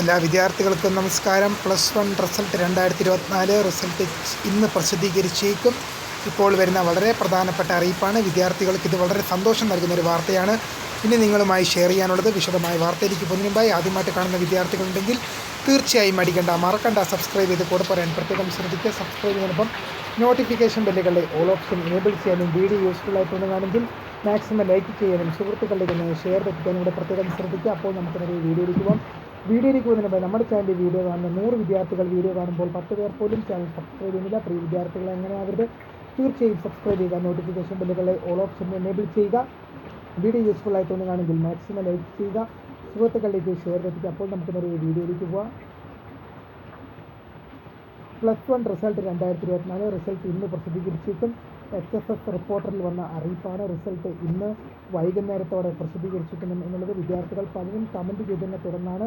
എല്ലാ വിദ്യാർത്ഥികൾക്കും നമസ്കാരം. പ്ലസ് വൺ റിസൾട്ട് രണ്ടായിരത്തി ഇരുപത്തിനാല് റിസൾട്ട് ഇന്ന് പ്രസിദ്ധീകരിച്ചേക്കും. ഇപ്പോൾ വരുന്ന വളരെ പ്രധാനപ്പെട്ട അറിയിപ്പാണ്. വിദ്യാർത്ഥികൾക്ക് ഇത് വളരെ സന്തോഷം നൽകുന്ന ഒരു വാർത്തയാണ്. ഇനി നിങ്ങളുമായി ഷെയർ ചെയ്യാനുള്ളത് വിശദമായ വാർത്തയിലേക്ക് പൊന്നുമ്പായി ആദ്യമായിട്ട് കാണുന്ന വിദ്യാർത്ഥികളുണ്ടെങ്കിൽ തീർച്ചയായും അടിക്കണ്ട മറക്കണ്ട സബ്സ്ക്രൈബ് ചെയ്ത് കൂടെ പറയാൻ പ്രത്യേകം ശ്രദ്ധിക്കുക. സബ്സ്ക്രൈബ് ചെയ്യുന്നതിനൊപ്പം നോട്ടിഫിക്കേഷൻ ബെല്ലുകളുടെ ഓൾ ഓപ്ഷൻ എനേബിൾ ചെയ്യാനും വീഡിയോ യൂസ്ഫുൾ തോന്നുകയാണെങ്കിൽ മാക്സിമം ലൈക്ക് ചെയ്യാനും സുഹൃത്തുക്കളുടെ തന്നെ ഷെയർ തെറ്റിക്കാനും കൂടെ പ്രത്യേകം ശ്രദ്ധിക്കുക. അപ്പോൾ നമുക്കൊരു വീഡിയോയിലേക്ക് പോകാം. വീഡിയോയിലേക്ക് പോകുന്നതിന് നമ്മുടെ ചാനലിൽ വീഡിയോ കാണുന്ന നൂറ് വിദ്യാർത്ഥികൾ വീഡിയോ കാണുമ്പോൾ പത്ത് പേർ പോലും ചാനൽ സബ്സ്ക്രൈബ് ചെയ്യുന്നില്ല. പ്രിയ വിദ്യാർത്ഥികൾ എങ്ങനെ അവരുടെ തീർച്ചയായും സബ്സ്ക്രൈബ് ചെയ്യുക നോട്ടിഫിക്കേഷൻ ബെല്ലുകളെ ഓൾ ഓപ്ഷൻ എനേബിൾ ചെയ്യുക. വീഡിയോ യൂസ്ഫുൾ ആയി തോന്നുകയാണെങ്കിൽ മാക്സിമം ലൈക്ക് ചെയ്യുക. സുഹൃത്തുക്കളിലേക്ക് ഷെയർ എത്തിക്കുക. അപ്പോൾ നമുക്ക് നിറയെ വീഡിയോയിലേക്ക് പോവാം. പ്ലസ് വൺ റിസൾട്ട് രണ്ടായിരത്തി ഇരുപത്തിനാല്. റിസൾട്ട് ഇന്ന് പ്രസിദ്ധീകരിച്ചിട്ടും എച്ച് എസ് എസ് റിപ്പോർട്ടറിൽ വന്ന അറിയിപ്പാണ് റിസൾട്ട് ഇന്ന് വൈകുന്നേരത്തോടെ പ്രസിദ്ധീകരിച്ചിരിക്കുന്നത് എന്നുള്ളത് വിദ്യാർത്ഥികൾ പലരും കമന്റ് ചെയ്തതിനെ തുടർന്നാണ്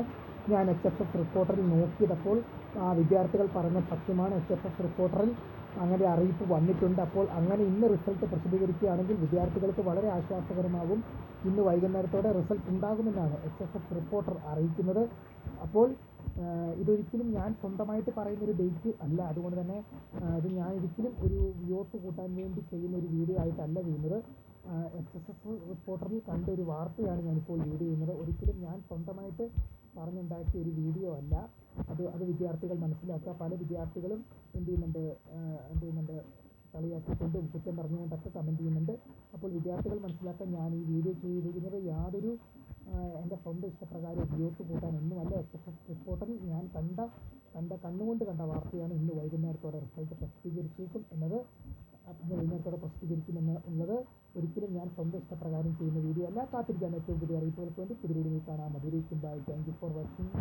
ഞാൻ എച്ച് എസ് എസ് റിപ്പോർട്ടറിൽ നോക്കിയതപ്പോൾ ആ വിദ്യാർത്ഥികൾ പറഞ്ഞ സത്യമാണ് എച്ച് എസ് എസ് റിപ്പോർട്ടറിൽ അങ്ങനെ അറിയിപ്പ് വന്നിട്ടുണ്ട്. അപ്പോൾ അങ്ങനെ ഇന്ന് റിസൾട്ട് പ്രസിദ്ധീകരിക്കുകയാണെങ്കിൽ വിദ്യാർത്ഥികൾക്ക് വളരെ ആശ്വാസകരമാകും. ഇന്ന് വൈകുന്നേരത്തോടെ റിസൾട്ട് ഉണ്ടാകുമെന്നാണ് എച്ച് എസ് എസ് റിപ്പോർട്ടർ അറിയിക്കുന്നത്. അപ്പോൾ ഇതൊരിക്കലും ഞാൻ സ്വന്തമായിട്ട് പറയുന്ന ഒരു ഡേറ്റ് അല്ല. അതുകൊണ്ട് തന്നെ ഇത് ഞാൻ ഒരിക്കലും ഒരു വ്യൂസ് കൂട്ടാൻ വേണ്ടി ചെയ്യുന്ന ഒരു വീഡിയോ ആയിട്ടല്ല ചെയ്യുന്നത്. എസ് എസ് റിപ്പോർട്ടറിൽ കണ്ട ഒരു വാർത്തയാണ് ഞാനിപ്പോൾ വീഡിയോ ചെയ്യുന്നത്. ഒരിക്കലും ഞാൻ സ്വന്തമായിട്ട് പറഞ്ഞുണ്ടാക്കിയ ഒരു വീഡിയോ അല്ല. അത് അത് വിദ്യാർത്ഥികൾ മനസ്സിലാക്കുക. പല വിദ്യാർത്ഥികളും എന്ത് ചെയ്യുന്നുണ്ട് എന്ത് ചെയ്യുന്നുണ്ട് കളിയാക്കിക്കൊണ്ടും കുറ്റം പറഞ്ഞുകൊണ്ടൊക്കെ കമന്റ് ചെയ്യുന്നുണ്ട്. അപ്പോൾ വിദ്യാർത്ഥികൾ മനസ്സിലാക്കാൻ ഞാൻ ഈ വീഡിയോ ചെയ്തിരിക്കുന്നത് യാതൊരു സ്വന്തം ഇഷ്ടപ്രകാരം ഉപയോഗിച്ച് കൂട്ടാനൊന്നുമല്ല റിപ്പോർട്ടറിൽ ഞാൻ കണ്ട കണ്ട കണ്ണുകൊണ്ട് കണ്ട വാർത്തയാണ് ഇന്ന് വൈകുന്നേരത്തോടെ റിസൾട്ട് പ്രസിദ്ധീകരിച്ചേക്കും എന്നത് ഇന്ന് വൈകുന്നേരത്തോടെ പ്രസിദ്ധീകരിക്കുമെന്ന് ഉള്ളത് ഒരിക്കലും ഞാൻ സ്വന്തം ഇഷ്ടപ്രകാരം ചെയ്യുന്ന വീഡിയോ അല്ല. കാത്തിരിക്കാൻ ഏറ്റവും പുതിയ അറിയിപ്പുകൾക്ക് വേണ്ടി പുതിയ വീഡിയോ കാണാം. മധുരയ്ക്കും bye. Thank you for watching